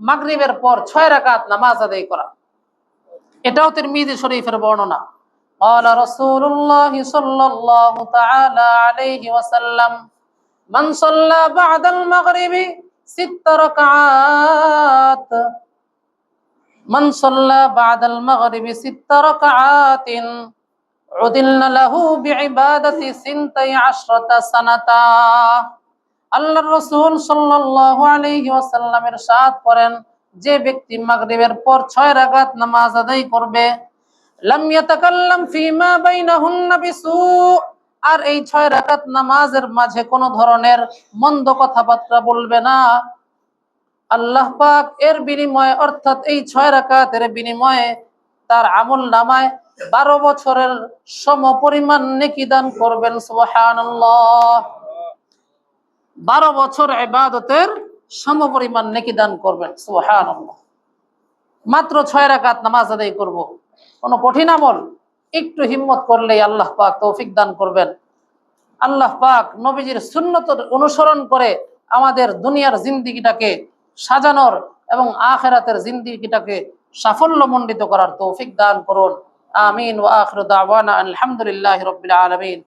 মাগরিবের পর ছয় রাকাত নামাজ আদায় করা এটাও তিরমিজি শরীফের বর্ণনা قال رسول الله صلى الله تعالى عليه وسلم من صلى بعد المغرب ست ركعات من صلى بعد المغرب ست ركعات عدلن له بعبادة سنتي عشرة سنة আল্লাহ রসুল সাল্লাল্লাহু আলাইহি ওয়াসাল্লামের সাথ করেন, যে ব্যক্তি মাগরিবের পর ছয় রাকাত নামাজ আদায় করবে আর এই ছয় রাকাত নামাজের মাঝে কোনো ধরনের মন্দ কথাবার্তা বলবে না। আল্লাহ পাক এর বিনিময়ে, অর্থাৎ এই ছয় রাকাতের বিনিময়ে তার আমল নামায় বারো বছরের সম পরিমাণ নেকি দান করবেন, সুবহানাল্লাহ। বারো বছর ইবাদতের সম পরিমাণ নেকি দান করবেন, সুবহানাল্লাহ। মাত্র ছয় রাকাত নামাজ আদায় করব। কোনো কঠিন আমল, একটু হিম্মত করলেই আল্লাহ পাক তৌফিক দান করবেন। আল্লাহ পাক নবীজির সুন্নত অনুসরণ করে আমাদের দুনিয়ার জিন্দিগিটাকে সাজানোর এবং আখেরাতের জিন্দিগিটাকে সাফল্যমণ্ডিত করার তৌফিক দান করুন। আমিন ওয়া আখিরু দাওয়ানা আলহামদুলিল্লাহি আলামিন।